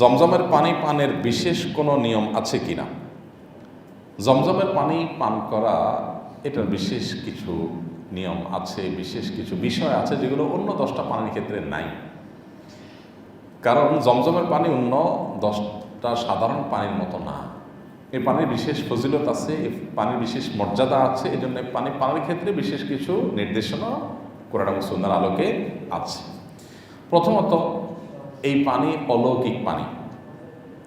জমজমের পানি পানের বিশেষ কোনো নিয়ম আছে কি না? জমজমের পানি পান করা, এটার বিশেষ কিছু নিয়ম আছে, বিশেষ কিছু বিষয় আছে যেগুলো অন্য দশটা পানির ক্ষেত্রে নাই। কারণ জমজমের পানি অন্য দশটা সাধারণ পানির মতো না। এই পানির বিশেষ ফজিলত আছে পানির বিশেষ মর্যাদা আছে এই জন্য পানি পানির ক্ষেত্রে বিশেষ কিছু নির্দেশনা কোরআন সুন্দর আলোকে আছে। প্রথমত এই পানি অলৌকিক পানি।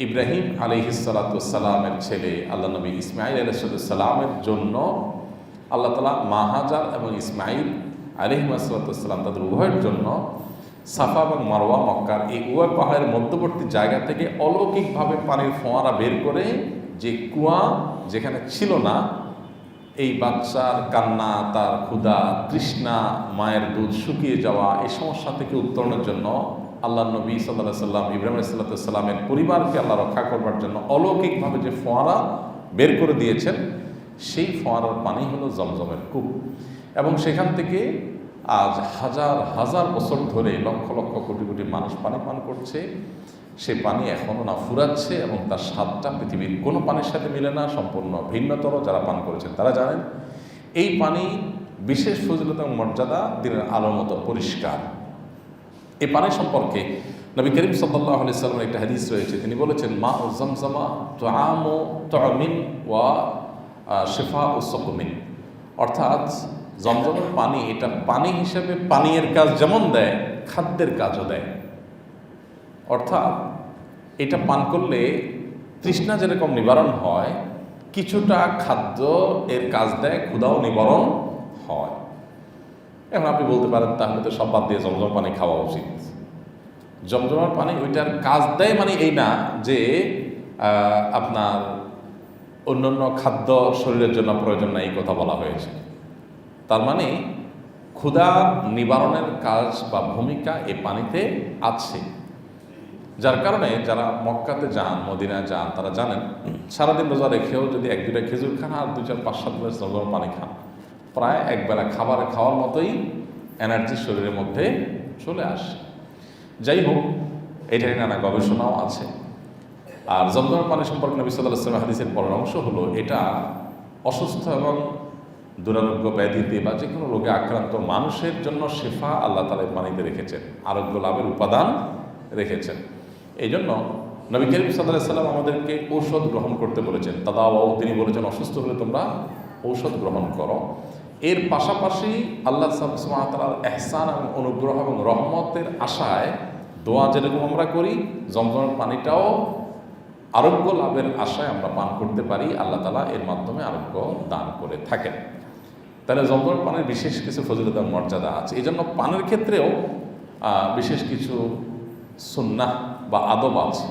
ইব্রাহিম আলিহিসালামের ছেলে আল্লাহ নবী ইসমাইল আলহিসাল্লামের জন্য আল্লাহ তালা মাহাজার এবং ইসমাইল আলিহিমাসাল্লাম তাদের উভয়ের জন্য সাফা এবং মারোয়া মক্কার এই উভয় পাহাড়ের মধ্যবর্তী জায়গা থেকে অলৌকিকভাবে পানির ফোঁয়ারা বের করে যে কুয়া যেখানে ছিল না, এই বাচ্চার কান্না, তার ক্ষুধা, তৃষ্ণা, মায়ের দুধ শুকিয়ে যাওয়া, এই সমস্যা থেকে উত্তরণের জন্য আল্লাহ নবী সাল্লাহ সাল্লাম, ইব্রাহিম সাল্লামের পরিবারকে আল্লাহ রক্ষা করবার জন্য অলৌকিকভাবে যে ফোঁয়ারা বের করে দিয়েছেন, সেই ফোঁয়ারার পানি হলো জমজমের কূপ। এবং সেখান থেকে আজ হাজার হাজার বছর ধরে লক্ষ লক্ষ, কোটি কোটি মানুষ পানি পান করছে। সে পানি এখনও না ফুরাচ্ছে এবং তার স্বাদটা পৃথিবীর কোনো পানির সাথে মিলে না, সম্পূর্ণ ভিন্নতর যারা পান করেছেন তারা জানেন। এই পানি বিশেষ ফজিলত এবং মর্যাদা দিনের আলোর মতো পরিষ্কার। এই পানি সম্পর্কে নবী করিম সাল্লাহ আলি সাল্লামের একটা হাদিস রয়েছে। তিনি বলেছেন মা ও জমজমা তো আম ও তমিন ওয়া শেফা ও সকমিন। অর্থাৎ জমজমের পানি এটা পানি হিসেবে পানীয়ের কাজ যেমন দেয়, খাদ্যের কাজও দেয়। অর্থাৎ এটা পান করলে তৃষ্ণা যেরকম নিবারণ হয়, কিছুটা খাদ্য এর কাজ দেয় ক্ষুদাও নিবারণ এখন আপনি বলতে পারেন, তাহলে তো সব বাদ দিয়ে জমজম পানি খাওয়া উচিত। জমজমার পানি ওইটার কাজ দেয় মানে এই না যে আপনার অন্যান্য খাদ্য শরীরের জন্য প্রয়োজন না, এই কথা বলা হয়েছে। তার মানে ক্ষুধা নিবারণের কাজ বা ভূমিকা এই পানিতে আছে। যার কারণে যারা মক্কাতে যান, মদিনায় যান, তারা জানেন, সারাদিন রোজা রেখেও যদি এক দুটা খেজুর খান আর দু চার পাঁচ সাত গ্লাস জমজম পানি খান। প্রায় একবেলা খাবার খাওয়ার মতোই এনার্জি শরীরের মধ্যে চলে আসে। যাই হোক এটাই নানা গবেষণাও আছে। আর জমজম পানি সম্পর্কে নবী সাল্লাহ হাদিসের বড় অংশ হলো, এটা অসুস্থ এবং দুরারোগ্য ব্যাধিতে বা যে কোনো রোগে আক্রান্ত মানুষের জন্য শেফা আল্লাহ তালা এই পানিতে রেখেছেন, আরোগ্য লাভের উপাদান রেখেছেন। এই জন্য নবী করিম সাল্লাহ সাল্লাম আমাদেরকে ঔষধ গ্রহণ করতে বলেছেন। দাদাবাবু তিনি বলেছেন, অসুস্থ হলে তোমরা ঔষধ গ্রহণ করো। এর পাশাপাশি আল্লাহ সালার এহসান এবং অনুগ্রহ এবং রহমতের আশায় দোয়া যেরকম আমরা করি জমজমের পানিটাও আরোগ্য লাভের আশায় আমরা পান করতে পারি, আল্লাহ তালা এর মাধ্যমে আরোগ্য দান করে থাকেন। তাহলে জমজমের পানের বিশেষ কিছু ফজিলতার মর্যাদা আছে। এই জন্য পানের ক্ষেত্রেও বিশেষ কিছু সুন্নাহ বা আদব আছে।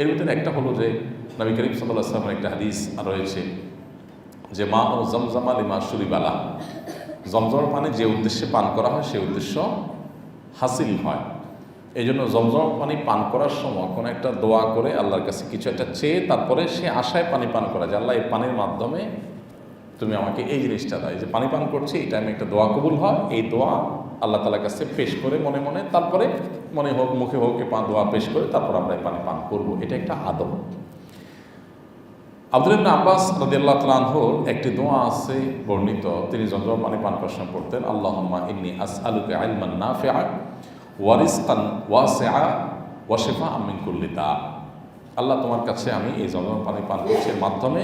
এর ভিতরে একটা হলো যে, নবী করিম সাল্লাহ আসলামের একটা হাদিস রয়েছে। যে মা ও জমজমা লিমা সুরিবালা। জমজম পানি যে উদ্দেশ্যে পান করা হয়, সেই উদ্দেশ্য হাসিল হয়। এই জন্য জমজম পানি পান করার সময় কোনো একটা দোয়া করে আল্লাহর কাছে কিছু একটা চেয়ে তারপরে সে আশায় পানি পান করা যে, আল্লাহ, এই পানির মাধ্যমে তুমি আমাকে এই জিনিসটা দেয় যে পানি পান করছি এটা আমি একটা দোয়া কবুল হয়। এই দোয়া আল্লাহ তালার কাছে পেশ করে মনে মনে, তারপরে মনে হোক, মুখে হোক পা দোয়া পেশ করে তারপর আমরা এই পানি পান করব। এটা একটা আদব। আব্দুল ইবনা আব্বাস রাদিয়াল্লাহ তালাহর একটি দোয়া আছে বর্ণিত। তিনি যন্ত্র পানি পান প্রশ্ন করতেন আল্লাহম্মা ইন্নি আস আলুকে আলমান না ফেয়া ওয়ারিস্তান ওয়াসেআ ওয়াশেফা আমিন কুল্লিতা আল্লাহ তোমার কাছে আমি এই যন্ত্র পানি পান করছি। মাধ্যমে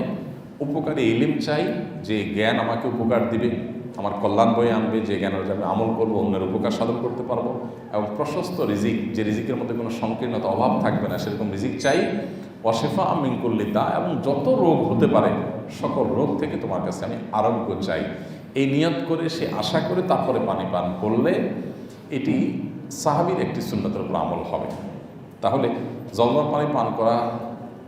উপকারী ইলিম চাই, যে জ্ঞান আমাকে উপকার দিবে। আমার কল্যাণ বয়ে আনবে, যে জ্ঞানের আমি আমল করব, অন্যের উপকার সাধন করতে পারব। এবং প্রশস্ত রিজিক, যে রিজিকের মধ্যে কোনো সংকীর্ণতা, অভাব থাকবে না, সেরকম রিজিক চাই অশেফা আমিন করলিতা এবং যত রোগ হতে পারে, সকল রোগ থেকে তোমার কাছে আমি আরোগ্য চাই। এই নিয়ত করে সে আশা করে তারপরে পানি পান করলে এটি সাহাবির একটি সুন্নতের উপর আমল হবে। তাহলে জলমর পানি পান করা,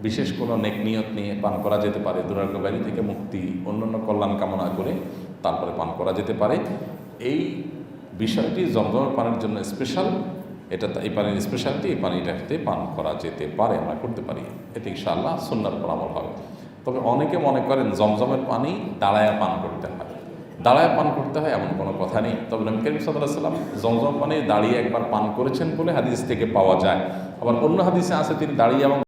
বিশেষ কোনো নেক নিয়ত নিয়ে পান করা যেতে পারে, দুরারোগ্য ব্যাধি থেকে মুক্তি, অন্যান্য কল্যাণ কামনা করে তারপরে পান করা যেতে পারে। এই বিষয়টি জমজমের পানির জন্য স্পেশাল এটা এই পানির স্পেশালিটি এই পানিটাতে পান করা যেতে পারে, আমরা করতে পারি। এতে ইনশাআল্লাহ সুন্নার পরামর হবে। তবে অনেকে মনে করেন জমজমের পানি দাঁড়ায়া পান করতে হয়। দাঁড়ায় পান করতে হয় এমন কোনো কথা নেই। তবে নবী করিম সাল্লাম জমজম পানি দাঁড়িয়ে একবার পান করেছেন বলে হাদিস থেকে পাওয়া যায়। আবার অন্য হাদিসে আছে তিনি দাঁড়িয়ে এবং